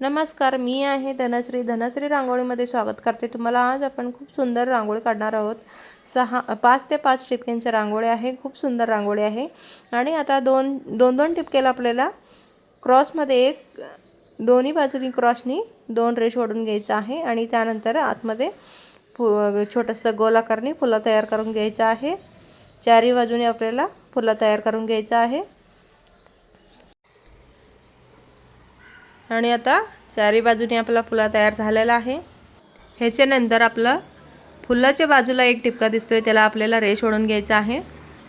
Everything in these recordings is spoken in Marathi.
नमस्कार मी आहे धनश्री. धनश्री रांगोळीमध्ये स्वागत करते. तुम्हाला आज आपण खूप सुंदर रांगोळी काढणार आहोत. सहा पाच ते पाच टिपक्यांचे रांगोळी आहे. खूप सुंदर रांगोळी आहे. आणि आता दोन दोन दोन टिपकेला आपल्याला क्रॉसमध्ये एक दोन्ही बाजूनी क्रॉसनी दोन रेष ओढून घ्यायचं आहे. आणि त्यानंतर आतमध्ये फु छोटंसं गोलाकारने फुलं तयार करून घ्यायचं आहे. चारही बाजूने आपल्याला फुलं तयार करून घ्यायचं आहे. आणि आता चारी बाजूने आपला फुला तयार झालेला आहे. ह्याच्यानंतर आपलं फुलाच्या बाजूला एक टिपका दिसतोय त्याला आपल्याला रेश ओढून घ्यायचा आहे.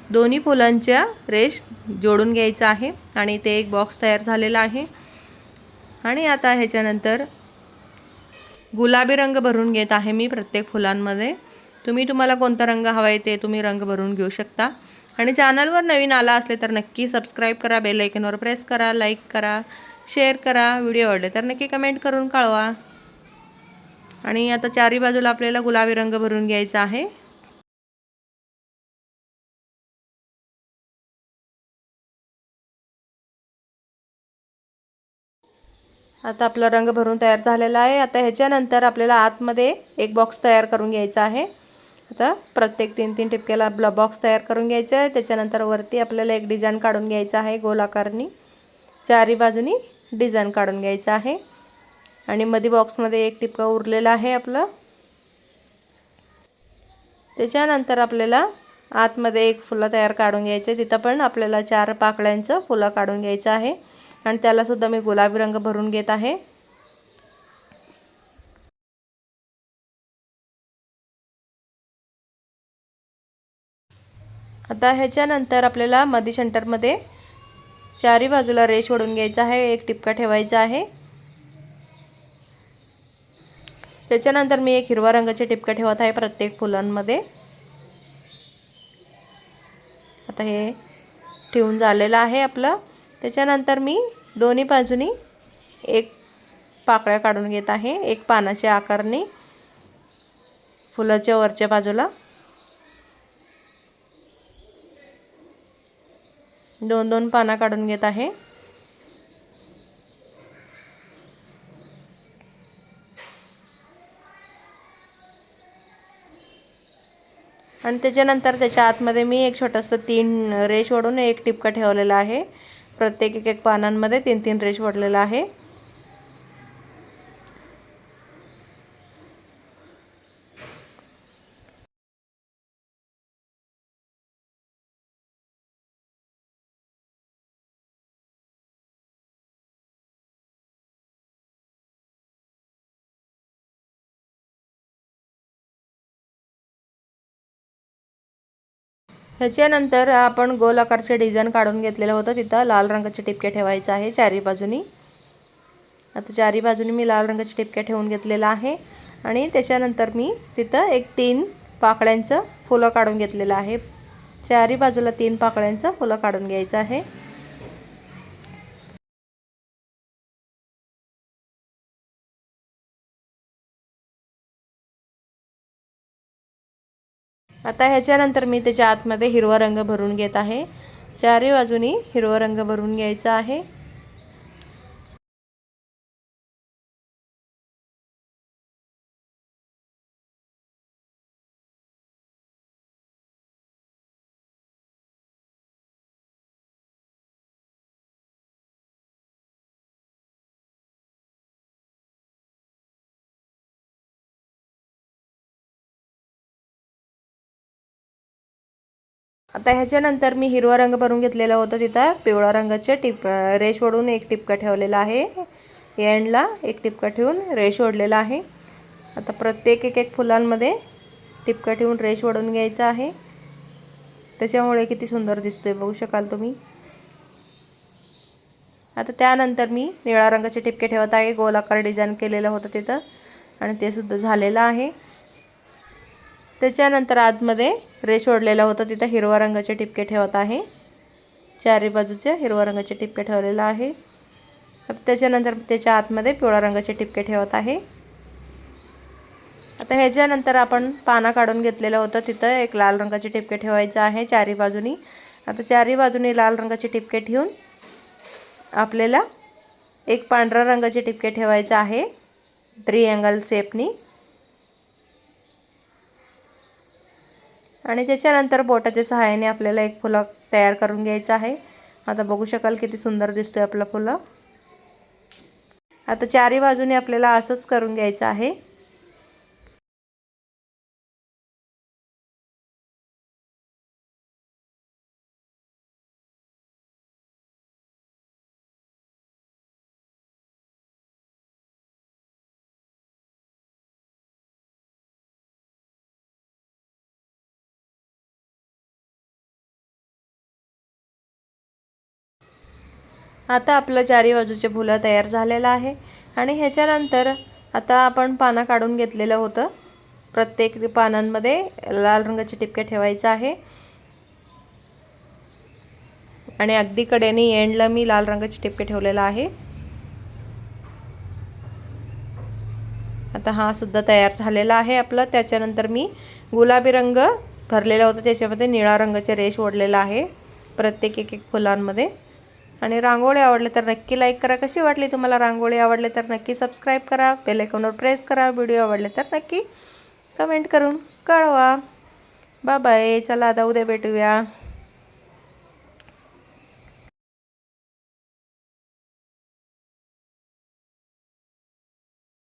दोन्ही फुलांच्या रेश जोडून घ्यायचा आहे आणि ते एक बॉक्स तयार झालेला आहे. आणि आता ह्याच्यानंतर गुलाबी रंग भरून घेत आहे मी प्रत्येक फुलांमध्ये. तुम्ही तुम्हाला कोणता रंग हवा आहे ते तुम्ही रंग भरून घेऊ शकता. आणि चॅनलवर नवीन आला असले तर नक्की सबस्क्राईब करा बेल आयकनवर प्रेस करा लाईक करा. शेअर करा व्हिडिओ आवडले तर नक्की कमेंट करून कळवा. आणि आता चारी बाजूला आपल्याला गुलाबी रंग भरून घ्यायचा आहे. आता आपला रंग भरून तयार झालेला आहे. आता ह्याच्यानंतर आपल्याला आतमध्ये एक बॉक्स तयार करून घ्यायचा आहे. आता प्रत्येक तीन तीन टिपक्याला आपला बॉक्स तयार करून घ्यायचा आहे. त्याच्यानंतर वरती आपल्याला एक डिझाईन काढून घ्यायचा आहे गोलाकारनी. चारी बाजूनी डिझाईन काढून घ्यायचं आहे. आणि मध्ये बॉक्समध्ये एक टिपका उरलेला आहे आपलं. त्याच्यानंतर आपल्याला आतमध्ये एक फुलं तयार काढून घ्यायचं. आहे तिथं पण आपल्याला चार पाकळ्यांचं फुलं काढून घ्यायचं आहे. आणि त्यालासुद्धा मी गुलाबी रंग भरून घेत आहे. आता ह्याच्यानंतर आपल्याला मधी सेंटरमध्ये चारी बाजूला रेश ओढून घ्यायचा आहे एक टिपका ठेवायचा आहे. त्याच्यानंतर मी एक हिरवा रंगाचे टिपका ठेवत आहे प्रत्येक फुलांमध्ये. आता हे ठेवून झालेलं आहे आपलं. त्याच्यानंतर मी दोन्ही बाजूनी एक पाकळ्या काढून घेत आहे एक पानाच्या आकारने. फुलाच्या वरच्या बाजूला. दोन दोन पानं काढून घेत आहे. आणि त्याच्यानंतर त्याच्या आतमध्ये मी एक छोटंसं तीन रेश ओढून एक टिपका ठेवलेला आहे. प्रत्येक एक एक पानांमध्ये तीन तीन रेश ओढलेला आहे. ह्याच्यानंतर आपण गोल आकारचे डिझाईन काढून घेतलेलं होतं. तिथं लाल रंगाचे टिपके ठेवायचं आहे चारी बाजूनी. आता चारी बाजूनी मी लाल रंगाचे टिपके ठेवून घेतलेलं आहे. आणि त्याच्यानंतर मी तिथं एक तीन पाकळ्यांचं फुलं काढून घेतलेलं आहे. चारी बाजूला तीन पाकळ्यांचं फुलं काढून घ्यायचं आहे. आता ह्याच्यानंतर मी त्याच्या आतमध्ये हिरवा रंग भरून घेत आहे. चारही बाजूनी हिरवा रंग भरून घ्यायचा आहे. आता ह्याच्यानंतर मी हिरवा रंग भरून घेतलेला होता तिथं. पिवळा रंगाच्या टिप रेश ओढून एक टिपका ठेवलेला आहे. एंडला एक टिपका ठेवून रेश ओढलेला आहे. आता प्रत्येक एक एक फुलांमध्ये टिपका ठेवून रेश ओढून घ्यायचा आहे. त्याच्यामुळे किती सुंदर दिसतोय बघू शकाल तुम्ही. आता त्यानंतर मी निळा रंगाचे टिपके ठेवत आहे. गोलाकार डिझाईन केलेलं होतं तिथं आणि ते सुद्धा झालेलं आहे. त्याच्यानंतर आतमध्ये रेश ओढलेला होता. तिथं हिरवा रंगाचे टिपके ठेवत आहे. चारी बाजूचे हिरवा रंगाचे टिपके ठेवलेला आहे. त्याच्यानंतर त्याच्या आतमध्ये पिवळा रंगाचे टिपके ठेवत आहे. आता ह्याच्यानंतर आपण पाना काढून घेतलेलं होतं. तिथं एक लाल रंगाचे टिपके ठेवायचं आहे चारी बाजूनी. आता चारी बाजूनी लाल रंगाचे टिपके ठेवून आपल्याला एक पांढऱ्या रंगाचे टिपके ठेवायचं आहे. त्रिअँगल सेपनी आणि त्याच्यानंतर बोटाच्या सहाय्याने आपल्याला एक फुलं तयार करून घ्यायचं आहे. आता बघू शकाल किती सुंदर दिसतोय आपलं फुलं. आता चारी बाजूने आपल्याला असंच करून घ्यायचं आहे. आता आपलं चारी बाजूचे फुलं तयार झालेलं आहे. आणि ह्याच्यानंतर आता आपण पानं काढून घेतलेलं होतं. प्रत्येक पानांमध्ये लाल रंगाचे टिपके ठेवायचं आहे. आणि अगदी कडेने एंडला मी लाल रंगाचे टिपके ठेवलेलं आहे. आता हा सुद्धा तयार झालेला आहे आपला. त्याच्यानंतर मी गुलाबी रंग भरलेला होता. त्याच्यामध्ये निळा रंगाचे रेश ओढलेला आहे. प्रत्येक एक एक फुलांमध्ये. आणि रांगोळी आवडले तर नक्की लाईक करा. कशी वाटली तुम्हाला रांगोळी आवडली तर नक्की सबस्क्राईब करा. बेलायकॉनवर प्रेस करा. व्हिडिओ आवडले तर नक्की कमेंट करून कळवा. बाय चला आता उद्या भेटूया.